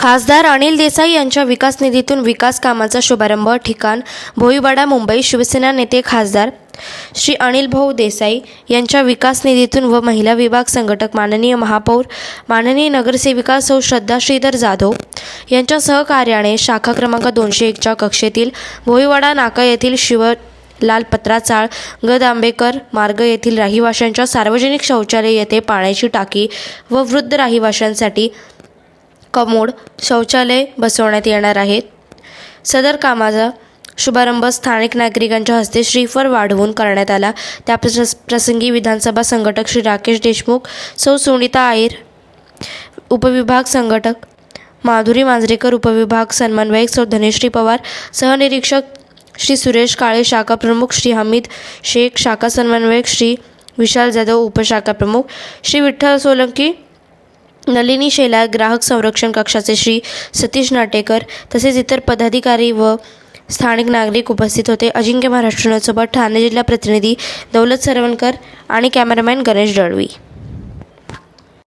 खासदार अनिल देसाई यांच्या विकास निधीतून विकास कामाचा शुभारंभ ठिकाण भोईवाडा मुंबई शिवसेना नेते खासदार श्री अनिल भाऊ देसाई यांच्या विकास निधीतून व महिला विभाग संघटक माननीय महापौर माननीय नगरसेविका सौ श्रद्धा श्रीधर जाधव यांच्या सहकार्याने शाखा क्रमांक दोनशे एकच्या कक्षेतील भोईवाडा नाका येथील शिव लाल पत्राचाळ गद आंबेकर मार्ग येथील रहिवाशांच्या सार्वजनिक शौचालय येथे पाण्याची टाकी व वृद्ध रहिवाशांसाठी कमोड शौचालय बसवण्यात येणार आहेत. सदर कामाचा शुभारंभ स्थानिक नागरिकांच्या हस्ते श्रीफळ वाढवून करण्यात आला. त्या प्रस- प्रसंगी विधानसभा संघटक श्री राकेश देशमुख सौ सुनीता आयर उपविभाग संघटक माधुरी मांजरेकर उपविभाग समन्वयक सौ धनेश्री पवार सहनिरीक्षक श्री सुरेश काळे शाखा प्रमुख श्री हमीद शेख शाखा समन्वयक श्री विशाल जाधव उपशाखा प्रमुख श्री विठ्ठल सोलंकी नलिनी शेलार ग्राहक संरक्षण कक्षाचे श्री सतीश नाटेकर तसेच इतर पदाधिकारी व स्थानिक नागरिक उपस्थित होते. अजिंक्य महाराष्ट्र ठाणे जिल्हा प्रतिनिधी दौलत सरवणकर आणि कॅमेरामॅन गणेश दळवी